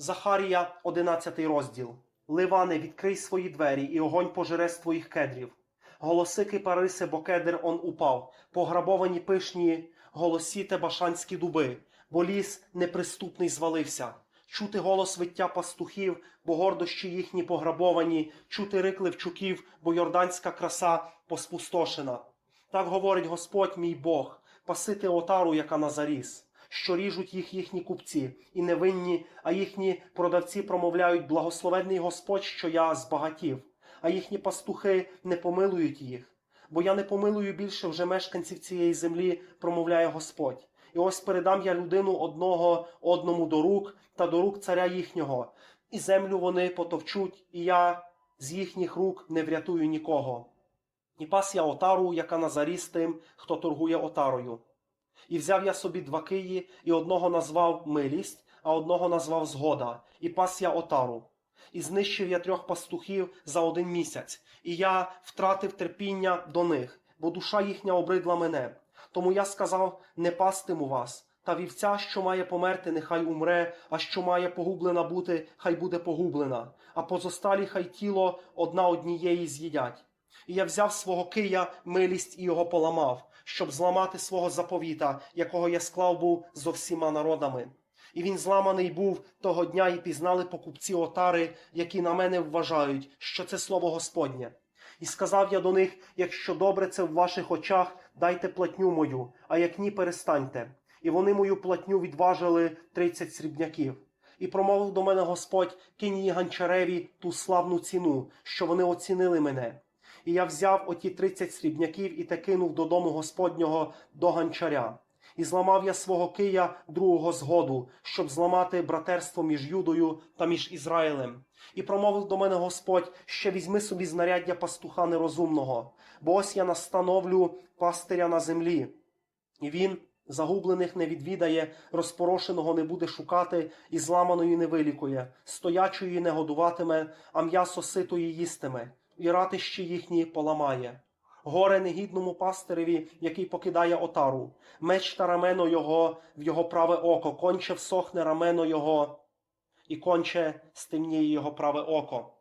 Захарія, 11 розділ. Ливане, відкрий свої двері, і огонь пожере з твоїх кедрів. Голоси кипариси, бо кедр он упав, пограбовані пишні голосіте башанські дуби, бо ліс неприступний звалився. Чути голос виття пастухів, бо гордощі їхні пограбовані, чути рик левчуків, бо йорданська краса поспустошена. Так говорить Господь мій Бог, пасити отару, яка на заріс, що ріжуть їх їхні купці, і невинні, а їхні продавці промовляють благословенний Господь, що я збагатів, а їхні пастухи не помилують їх. Бо я не помилую більше вже мешканців цієї землі, промовляє Господь. І ось передам я людину одного одному до рук та до рук царя їхнього, і землю вони потовчуть, і я з їхніх рук не врятую нікого. І пас я отару, яка на заріс тим, хто торгує отарою. І взяв я собі два киї, і одного назвав милість, а одного назвав згода, і пас я отару. І знищив я трьох пастухів за один місяць, і я втратив терпіння до них, бо душа їхня обридла мене. Тому я сказав: не пастиму вас, та вівця, що має померти, нехай умре, а що має погублена бути, хай буде погублена, а позосталі хай тіло одна однієї з'їдять. І я взяв свого кия милість і його поламав, щоб зламати свого заповіта, якого я склав був зо всіма народами. І він зламаний був того дня, і пізнали покупці отари, які на мене вважають, що це слово Господнє. І сказав я до них: якщо добре це в ваших очах, дайте платню мою, а як ні, перестаньте. І вони мою платню відважили тридцять срібняків. І промовив до мене Господь, кинь її ганчареві ту славну ціну, що вони оцінили мене. І я взяв оті тридцять срібняків і те кинув додому Господнього до ганчаря. І зламав я свого кия другого згоду, щоб зламати братерство між Юдою та між Ізраїлем. І промовив до мене Господь, ще візьми собі знаряддя пастуха нерозумного, бо ось я настановлю пастиря на землі. І він загублених не відвідає, розпорошеного не буде шукати, і зламаної не вилікує, стоячої не годуватиме, а м'ясо ситої їстиме, і ратищі їхні поламає. Горе негідному пастиреві, який покидає отару, меч та рамено його в його праве око, конче всохне рамено його, і конче стемніє його праве око.